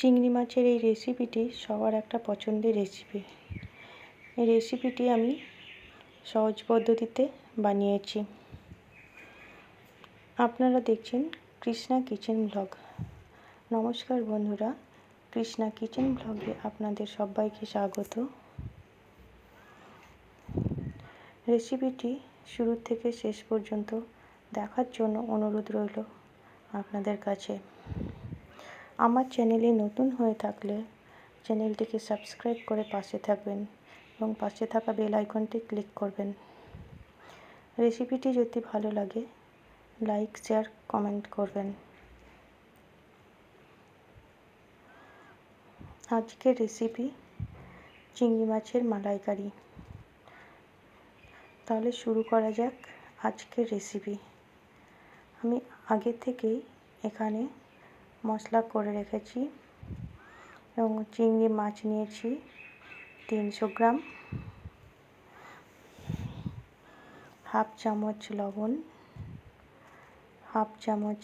চিংড়ি মাছের এই রেসিপিটি সবার একটা পছন্দের রেসিপি এই রেসিপিটি আমি সহজ পদ্ধতিতে বানিয়েছি। আপনারা দেখছেন কৃষ্ণা কিচেন ব্লগ। নমস্কার বন্ধুরা, কৃষ্ণা কিচেন ব্লগে আপনাদের সবাইকে স্বাগত। রেসিপিটি শুরু থেকে শেষ পর্যন্ত দেখার জন্য অনুরোধ রইল আপনাদের কাছে। আমার চ্যানেলে নতুন হয়ে থাকলে চ্যানেলটিকে সাবস্ক্রাইব করে পাশে থাকবেন এবং পাশে থাকা বেল আইকনটি ক্লিক করবেন। রেসিপিটি যদি ভালো লাগে, লাইক, শেয়ার, কমেন্ট করবেন। আজকের রেসিপি চিংড়ি মাছের মালাইকারি। তাহলে শুরু করা যাক আজকের রেসিপি। আমি আগে থেকেই এখানে মশলা করে রেখেছি এবং চিংড়ি মাছ নিয়েছি তিনশো গ্রাম, হাফ চামচ লবণ, হাফ চামচ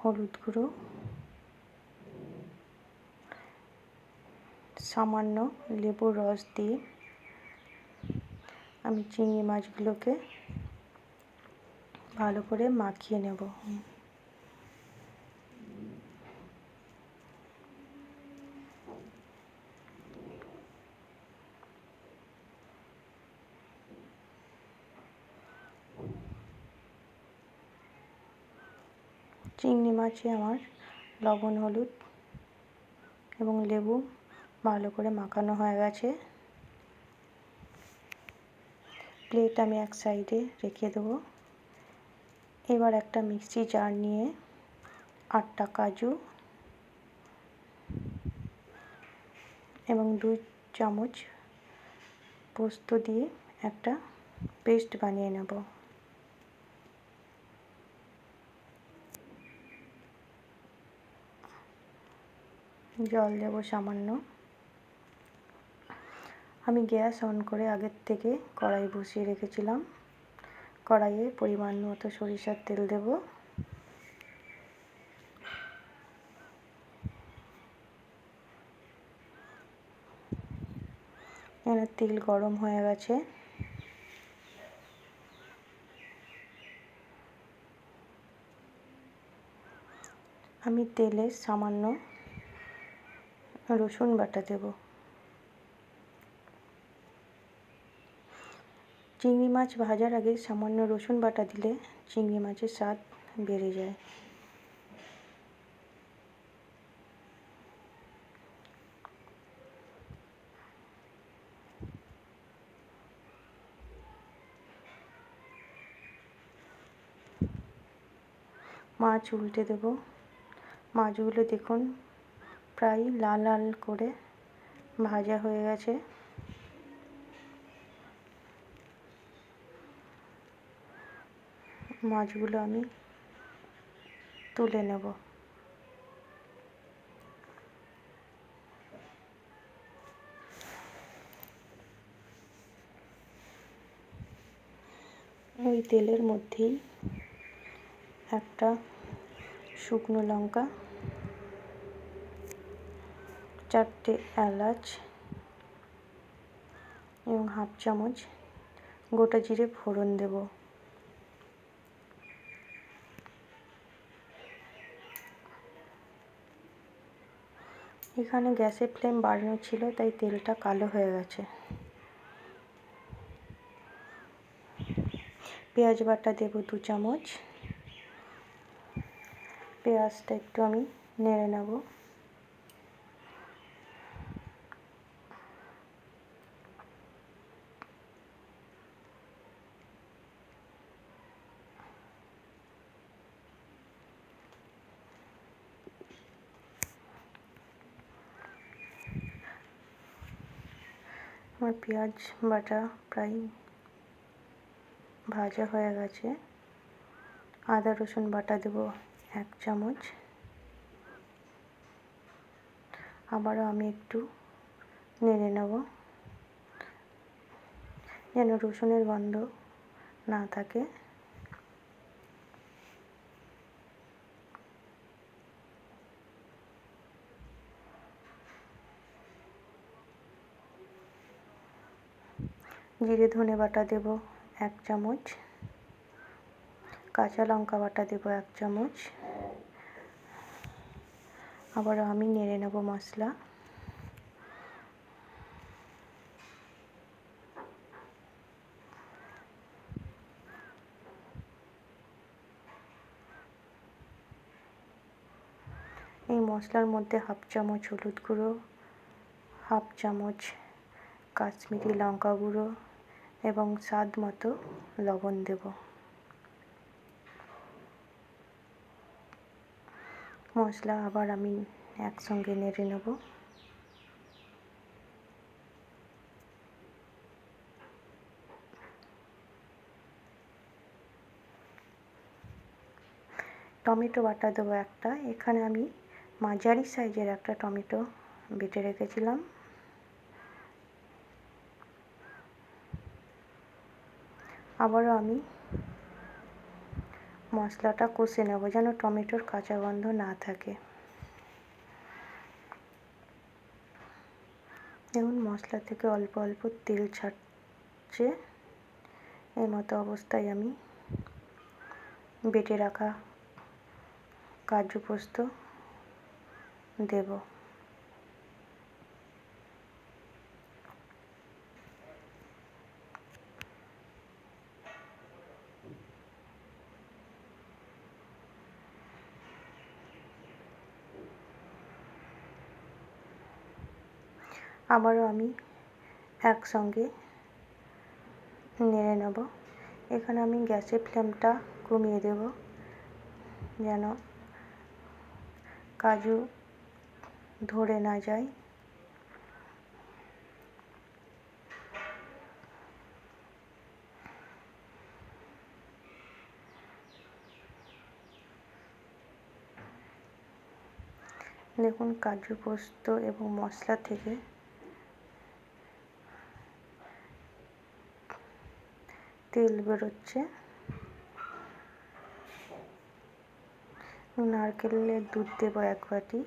হলুদ গুঁড়ো, সামান্য লেবুর রস দিয়ে আমি চিংড়ি মাছগুলোকে ভালো করে মাখিয়ে নেব। মাছে আমার। লবণ, হলুদ এবং লেবু ভালো করে মাখানো হয়ে গেছে। প্লেট আমি এক সাইডে রেখে দেবো। এবার একটা মিক্সি জার নিয়ে আটটা কাজু এবং দুই চামচ পোস্ত দিয়ে একটা পেস্ট বানিয়ে নেব। জল দেব সামান্য। আমি গ্যাস অন করে আগের থেকে কড়াই বসিয়ে রেখেছিলাম। কড়াইয়ে পরিমাণ মতো সরিষার তেল দেব। এখানে তেল গরম হয়ে গেছে। আমি তেলে সামান্য রসুন বাটা দেব। চিংড়ি মাছ ভাজার আগে সামান্য রসুন বাটা দিলে চিংড়ি মাছের স্বাদ বেড়ে যায়। মাছ উল্টে দেব। মাছগুলো দেখুন প্রায় লাল লাল করে ভাজা হয়ে গেছে। মাছগুলো আমি তুলে নেব। ওই তেলের মধ্যেই একটা শুকনো লঙ্কা চারটে এলাচ এবং হাফ চামচ গোটা জিরে ফোড়ন দেব। এখানে গ্যাসের ফ্লেম বাড়ানো ছিল, তাই তেলটা কালো হয়ে গেছে। পেঁয়াজ বাটা দেব দু চামচ। পেঁয়াজটা একটু আমি নেড়ে নেব। আমার পেঁয়াজ বাটা প্রায় ভাজা হয়ে গেছে। আদা, রসুন বাটা দেব এক চামচ। আবারও আমি একটু নেড়ে নেব। যেন রসুনের গন্ধ না থাকে। জিরে ধনে বাটা দেব এক চামচ। কাঁচা লঙ্কা বাটা দেব এক চামচ। আবার আমি নেড়ে নেব মশলা। এই মশলার মধ্যে হাফ চামচ হলুদ গুঁড়ো, হাফ চামচ কাশ্মীরি লঙ্কা গুঁড়ো এবং স্বাদ মতো লবণ দেব। মশলা আবার আমি একসঙ্গে নেড়ে নেব। টমেটো বাটা দেবো একটা। এখানে আমি মাঝারি সাইজের একটা টমেটো বেটে রেখেছিলাম। আবারও আমি মশলাটা কষে নেব যেন টমেটোর কাঁচা গন্ধ না থাকে। দেখুন, মশলা থেকে অল্প অল্প তেল ছাড়ছে। এই মতো অবস্থায় আমি বেটে রাখা কাজু পোস্ত দেব। আবারও আমি একসঙ্গে নেড়ে নেব। এখানে আমি গ্যাসের ফ্লেমটা কমিয়ে দেব যেন কাজু ধরে না যায়। দেখুন, কাজু পোস্ত এবং মশলা থেকে তেল বেরোচ্ছে। নারকেলের দুধ দেব এক বাটি।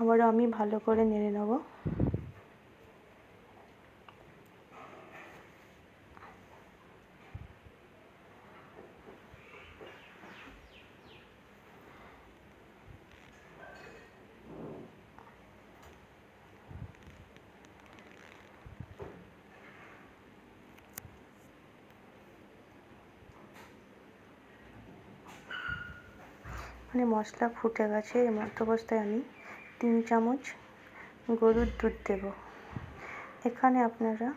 আবার আমি ভালো করে নেড়ে নেব। মানে মশলা ফুটে গেছে, এই মতো অবস্থায় আমি তিন চামচ গরুর দুধ দেব। এখানে আপনারা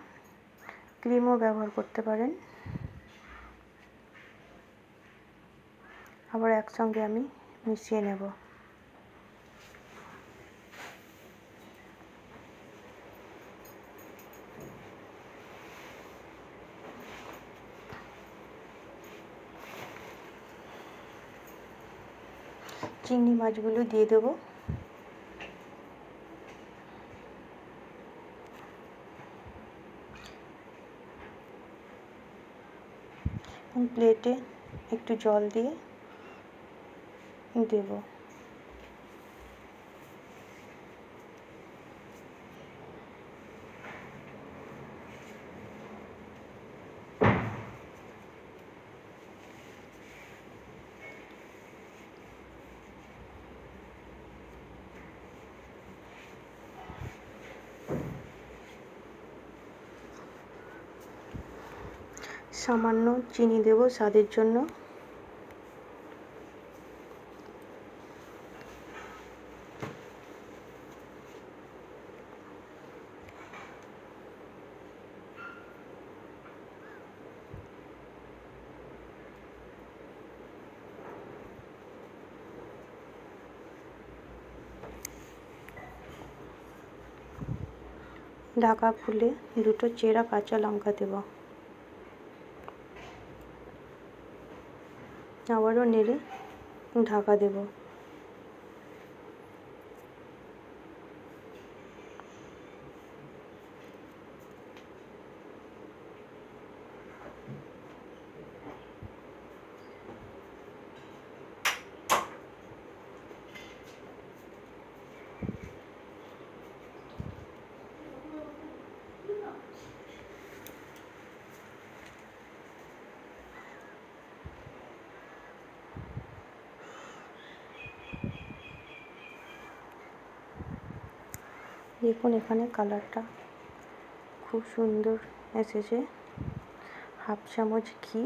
ক্রিমও ব্যবহার করতে পারেন। আবার একসঙ্গে আমি মিশিয়ে নেব। চিংড়ি মাছগুলো দিয়ে দেবো। প্লেটে একটু জল দিয়ে দেব। সামান্য চিনি দেব স্বাদের জন্য। ঢাকা খুলে দুটো চেরা কাঁচা লঙ্কা দেব। আবারও নেড়ে ঢাকা দেব। দেখুন এখানে কালারটা। খুব সুন্দর এসেছে। হাফ চামচ ঘি।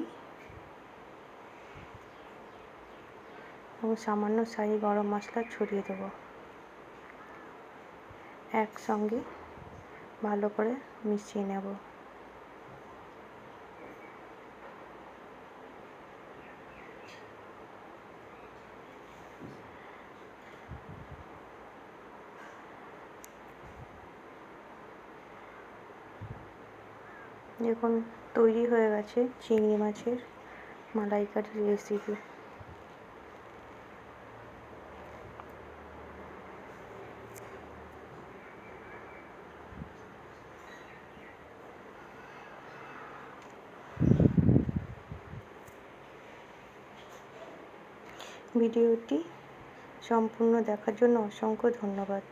এবং সামান্য সাই গরম মশলা ছড়িয়ে দেব। একসঙ্গে ভালো করে মিশিয়ে নেব। দেখুন তৈরি হয়ে গেছে চিংড়ি মাছের মালাইকারি রেসিপি ভিডিওটি সম্পূর্ণ দেখার জন্য অসংখ্য ধন্যবাদ।